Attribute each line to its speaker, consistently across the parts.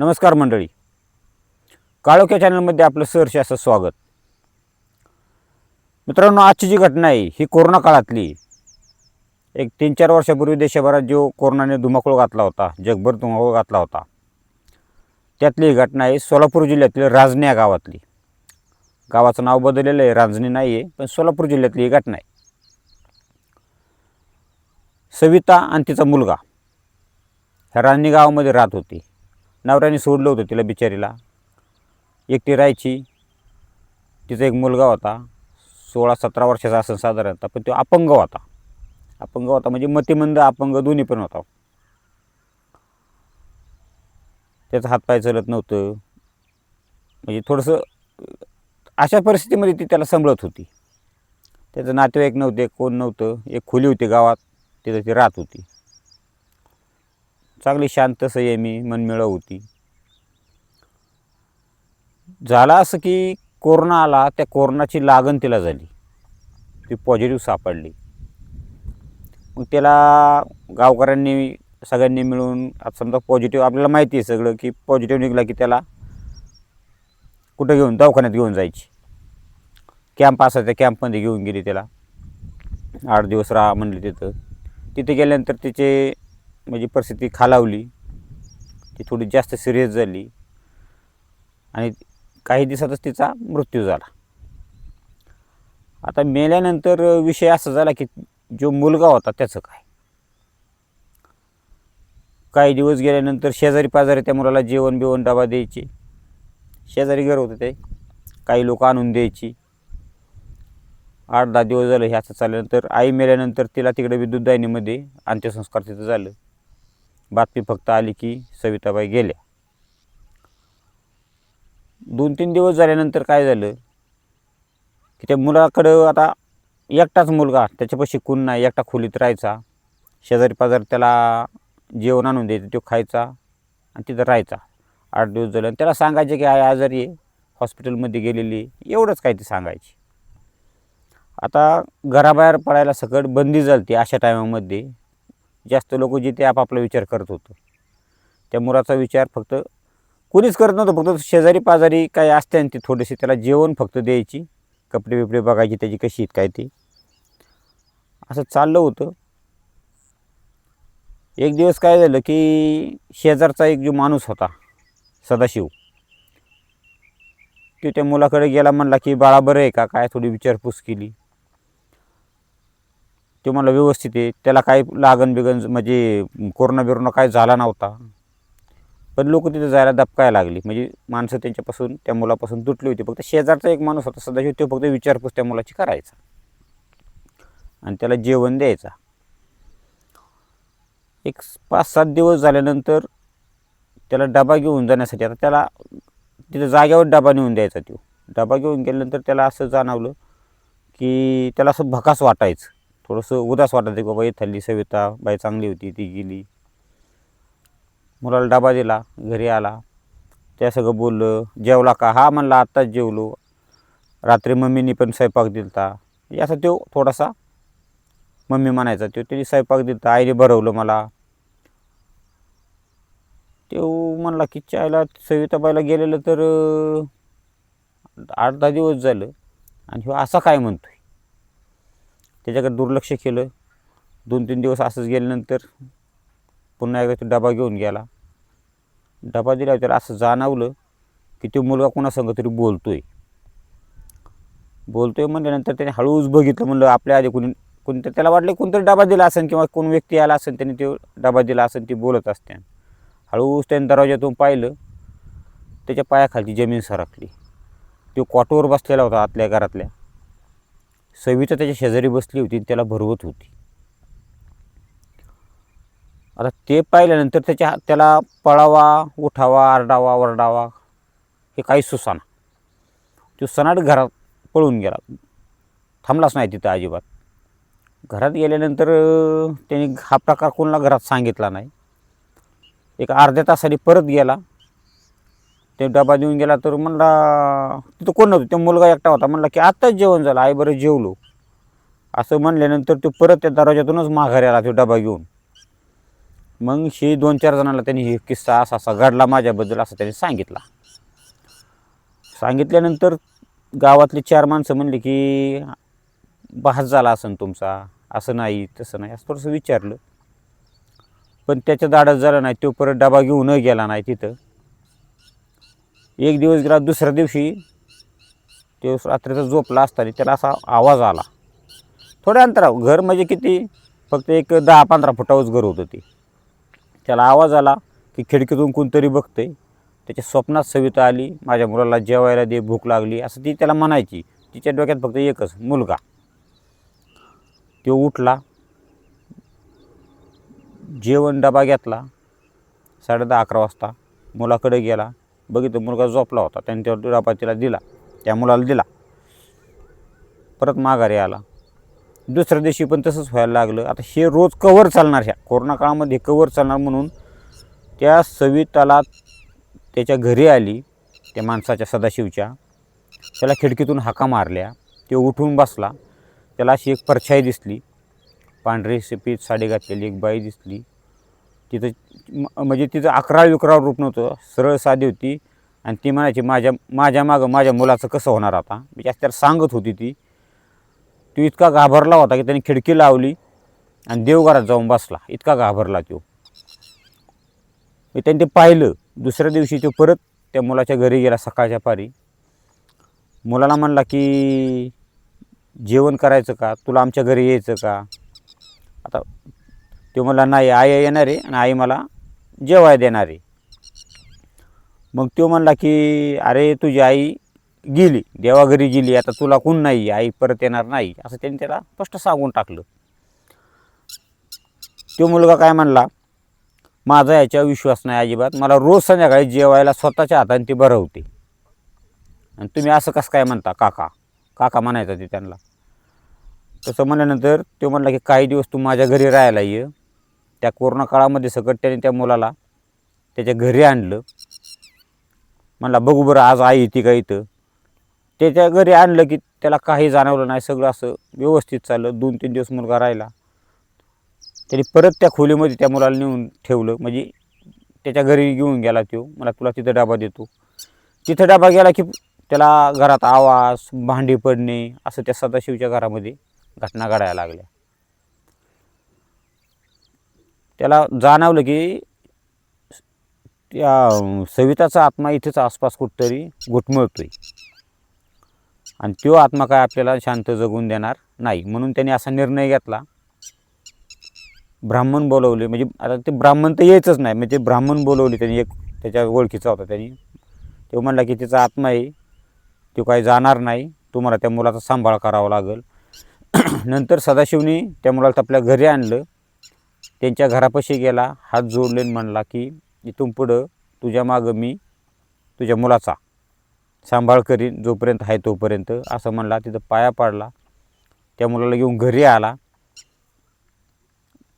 Speaker 1: नमस्कार मंडळी. काळोख्या चॅनलमध्ये आपलं सहर्ष असं स्वागत. मित्रांनो आजची जी घटना आहे ही कोरोना काळातली. एक तीन चार वर्षापूर्वी देशभरात जो कोरोनाने धुमाकूळ घातला होता जगभर धुमाकूळ घातला होता त्यातली ही घटना आहे सोलापूर जिल्ह्यातील रांजणी या गावातली. गावाचं नाव बदललेलं आहे रांजणी नाही आहे पण सोलापूर जिल्ह्यातली ही घटना आहे. सविता आणि तिचा मुलगा. ह्या रांजणी गावामध्ये राहत होती. नवऱ्याने सोडलं होतं तिला बिचारीला. एकटी राहायची. तिचा एक मुलगा होता. सोळा सतरा वर्षाचा असं साधारणतः पण तो अपंग होता. अपंग होता म्हणजे मतिमंद अपंग दोन्ही पण होता. त्याचा हातपाय चलत नव्हतं. म्हणजे थोडंसं अशा परिस्थितीमध्ये ती त्याला सांभाळत होती. त्याचं नातेवाईक नव्हते कोण नव्हतं. एक खोली होती गावात. तिथं ती राहत होती. चांगली शांत संयमी मनमिळव होती. झालं असं की कोरोना आला त्या कोरोनाची लागण तिला झाली. ती पॉझिटिव्ह सापडली. मग त्याला गावकऱ्यांनी सगळ्यांनी मिळून आता समजा पॉझिटिव्ह आपल्याला माहिती आहे सगळं की पॉझिटिव्ह निघला की त्याला कुठं घेऊन दवाखान्यात घेऊन जायची. कॅम्प असा त्या कॅम्पमध्ये घेऊन गेली त्याला. आठ दिवस राहा म्हणले तिथं. तिथे गेल्यानंतर तिचे म्हणजे परिस्थिती खालावली ती थोडी जास्त सिरियस झाली आणि काही दिवसातच तिचा मृत्यू झाला. आता मेल्यानंतर विषय असा झाला की जो मुलगा होता त्याचं काय? काही दिवस गेल्यानंतर शेजारी पाजारी त्या मुलाला जेवण बिवण डबा द्यायचे. शेजारी घर होतं ते. काही लोक आणून द्यायची. आठ दहा दिवस झालं ह्याचं चालल्यानंतर आई मेल्यानंतर तिला तिकडे विद्युतदाहिनीमध्ये अंत्यसंस्कार तिथं झालं. बातमी फक्त आली की सविताबाई गेल्या. दोन तीन दिवस झाल्यानंतर काय झालं? की त्या मुलाकडं आता एकटाच मुलगा त्याच्यापाशी कोण नाही एकटा खोलीत राहायचा. शेजारी पाजारी त्याला जेवण आणून द्यायचं तो खायचा आणि तिथं राहायचा. आठ दिवस झालं आणि त्याला सांगायचे की आई आजारी आहे हॉस्पिटलमध्ये गेलेली एवढंच काय ते सांगायची. आता घराबाहेर पडायला सकट बंदी झाली ती अशा टायमामध्ये जास्त लोक जिथे आपापला विचार करत होतं. त्या मुलाचा विचार फक्त कोणीच करत नव्हतं फक्त शेजारी पाजारी काय असते आणि ती थोडीशी त्याला जेवण फक्त द्यायची कपडे बिपडे बघायची त्याची कशी आहेत काय ती. असं चाललं होतं. एक दिवस काय झालं की शेजारचा एक जो माणूस होता सदाशिव तो त्या मुलाकडे गेला म्हणला की बाळा बरं आहे का? काय थोडी विचारपूस केली. ते म्हणलं व्यवस्थित आहे. त्याला काही लागण बिगन म्हणजे कोरोना बिरोना काय झाला नव्हता. पण लोक तिथे जायला दबकायला लागली. म्हणजे माणसं त्यांच्यापासून त्या मुलापासून तुटली होती. फक्त शेजारचा एक माणूस होता सदाशिव. तो फक्त विचारपूस त्या मुलाची करायचा. आणि त्याला जेवण द्यायचा. एक पाच सात दिवस झाल्यानंतर त्याला डबा घेऊन जाण्यासाठी आता त्याला तिथं जाग्यावर डबा नेऊन द्यायचा तो. डबा घेऊन गेल्यानंतर त्याला असं जाणवलं की त्याला असं भकास वाटायचं. थोडंसं उदास वाटायचं की बाबा इथली सविता बाई चांगली होती ती गेली. मुलाला डबा दिला घरी आला. त्या सगळं बोललं जेवला का? हा म्हणला आत्ताच जेवलो. रात्री मम्मीनी पण स्वयंपाक दिलता. याचा तो थोडासा मम्मी म्हणायचा तो त्यांनी स्वयंपाक दिलता आईने भरवलं मला. तो म्हणला की आईला सविताबाईला गेलेलं तर आठ दहा दिवस झालं. आणि ह्यो असा काय म्हणतोय? त्याच्याकडे दुर्लक्ष केलं. दोन तीन दिवस असंच गेल्यानंतर पुन्हा एकदा तो डबा घेऊन गेला. डबा दिल्यावर त्याला असं जाणवलं की तो मुलगा कोणासंग तरी बोलतो आहे बोलतो बोलतोय म्हणल्यानंतर त्याने हळूच बघितलं म्हणलं आपल्या आधी कोणी कोणतं त्याला वाटलं कोणतरी डबा दिला असेल किंवा कोण व्यक्ती आला असेल त्याने तो डबा दिला असेल ती बोलत असते. हळूच त्याने दरवाज्यातून पाहिलं त्याच्या पायाखालची जमीन सरकली. तो कॉटोवर बसलेला होता आतल्या घरातल्या. सविता त्याच्या शेजारी बसली होती त्याला भरवत होती. आता ते पाहिल्यानंतर त्याच्या त्याला पळावा उठावा आरडावा वरडावा हे काही सुसाना. तो सनाट घरात पळून गेला. थांबलाच नाही तिथं अजिबात. घरात गेल्यानंतर त्याने हा प्रकार कोणाला घरात सांगितला नाही. एक अर्ध्या तासाने परत गेला. ते डबा देऊन गेला तर म्हणला तिथं कोण नव्हतं तो मुलगा एकटा होता. म्हणला की आत्ताच जेवण झालं आई बरं जेवलो. असं म्हणल्यानंतर तो परत त्या दरवाजातूनच माघारी आला तो डबा घेऊन. मग हे दोन चार जणांना त्यांनी हे किस्सा असा असा घडला माझ्याबद्दल असं त्यांनी सांगितला. सांगितल्यानंतर गावातले चार माणसं म्हणले की बहास झाला असन तुमचा असं नाही तसं नाही असं थोडंसं विचारलं. पण त्याच्या दाडात झालं नाही तो परत डबा घेऊन गेला नाही तिथं. एक दिवस गेला दुसऱ्या दिवशी तो रात्रीचा झोपला असताना त्याला असा आवाज आला. थोड्या अंतरावर घर म्हणजे किती? फक्त एक दहा पंधरा फुटावरच घर होतं ते. त्याला आवाज आला की खिडकीतून कोणतरी बघतंय. त्याच्या स्वप्नात सविता आली माझ्या मुलाला जेवायला दे भूक लागली असं ती त्याला म्हणायची. तिच्या डोक्यात फक्त एकच मुलगा. तो उठला जेवण डबा घेतला साडे दहा अकरा वाजता मुलाकडे गेला. बघितलं मुलगा झोपला होता. त्याने त्या डबा तिला दिला. त्या मुलाला दिला. परत माघारी आला. दुसऱ्या दिवशी पण तसंच व्हायला लागलं. आता हे रोज कवर चालणार ह्या. कोरोना काळामध्ये कवर चालणार म्हणून त्या सविताला त्याच्या घरी आली. त्या माणसाच्या सदाशिवच्या. त्याला खिडकीतून हाका मारल्या. ते उठून बसला. त्याला अशी एक परछाई दिसली. पांढरी सफेद साडी घातलेली एक बाई दिसली. तिथं म्हणजे तिचं अकरा विकरा रूप नव्हतं सरळ साधी होती. आणि ती म्हणायची माझ्या माझ्या मागं माझ्या मुलाचं कसं होणार आता? म्हणजे जास्त त्याला सांगत होती ती. तो इतका घाबरला होता की त्याने खिडकी लावली आणि देवघरात जाऊन बसला. इतका घाबरला तो. मी त्यांनी ते पाहिलं. दुसऱ्या दिवशी तो परत त्या मुलाच्या घरी गेला सकाळच्या पारी. मुलाला म्हणला की जेवण करायचं का? तुला आमच्या घरी यायचं का? आता तो मला नाही आई येणार आहे आणि आई मला जेवाय देणार. आहे मग तो म्हणला की अरे तुझी आई गेली देवाघरी गेली आता तुला कोण नाही आई परत येणार नाही. असं त्यांनी त्याला स्पष्ट सांगून टाकलं. तो मुलगा काय म्हणला माझा याच्यावर विश्वास नाही अजिबात मला रोज संध्याकाळी जेवायला स्वतःच्या हाताने ती होते आणि तुम्ही असं कसं काय म्हणता काका? काका म्हणायचं ते त्यांना. तसं म्हणल्यानंतर तो म्हणला की काही दिवस तू माझ्या घरी राहायला ये त्या कोरोना काळामध्ये सकट त्याने त्या मुलाला त्याच्या घरी आणलं. म्हणला बघू बरं आज आई येते का इथं? त्याच्या घरी आणलं की त्याला काही जाणवलं नाही. सगळं असं व्यवस्थित चाललं. दोन तीन दिवस मुलगा राहिला. त्याने परत त्या खोलीमध्ये त्या मुलाला नेऊन ठेवलं. म्हणजे त्याच्या घरी घेऊन गेला तो. मला तुला तिथं डबा देतो. तिथं डबा गेला की त्याला घरात आवाज भांडी पडणे असं त्या सदाशिवच्या घरामध्ये घटना घडायला लागल्या. त्याला जाणवलं की त्या सविताचा आत्मा इथेच आसपास कुठंतरी घुटमळतोय. आणि तो आत्मा काय आपल्याला शांत जगून देणार नाही. म्हणून त्याने असा निर्णय घेतला. ब्राह्मण बोलवले. म्हणजे आता ते ब्राह्मण तर यायचंच नाही. म्हणजे ब्राह्मण बोलवले त्यांनी एक त्याच्या ओळखीचा होता त्यांनी. तो म्हणला की तिचा आत्मा आहे. तो काही जाणार नाही. तुम्हाला त्या मुलाचा सांभाळ करावा लागेल. नंतर सदाशिवनी त्या मुलाला आपल्या घरी आणलं. त्यांच्या घरापाशी गेला हात जोडले म्हणला की इथून पुढं तुझ्या मागं मी तुझ्या मुलाचा सांभाळ करीन जोपर्यंत आहे तोपर्यंत. असं म्हणला तिथं पाया पाडला. त्या मुलाला घेऊन घरी आला.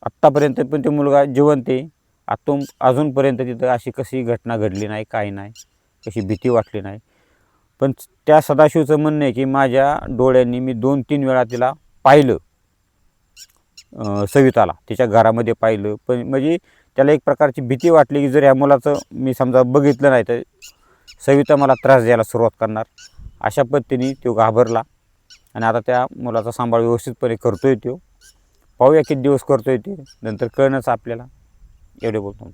Speaker 1: आत्तापर्यंत पण तो मुलगा जिवंत आहे. आतून अजूनपर्यंत तिथं अशी कशी घटना घडली नाही काही नाही कशी भीती वाटली नाही. पण त्या सदाशिवचं म्हणणं आहे की माझ्या डोळ्यांनी मी दोन तीन वेळा तिला पाहिलं. सविताला तिच्या घरामध्ये पाहिलं. पण म्हणजे त्याला एक प्रकारची भीती वाटली की जर या मुलाचं मी समजा बघितलं नाही तर सविता मला त्रास द्यायला सुरुवात करणार. अशा पद्धतीने तो घाबरला आणि आता त्या मुलाचा सांभाळ व्यवस्थितपणे करतोय तो. पाहूया किती दिवस करतोय ते. नंतर कळणंच आपल्याला एवढे बोलतो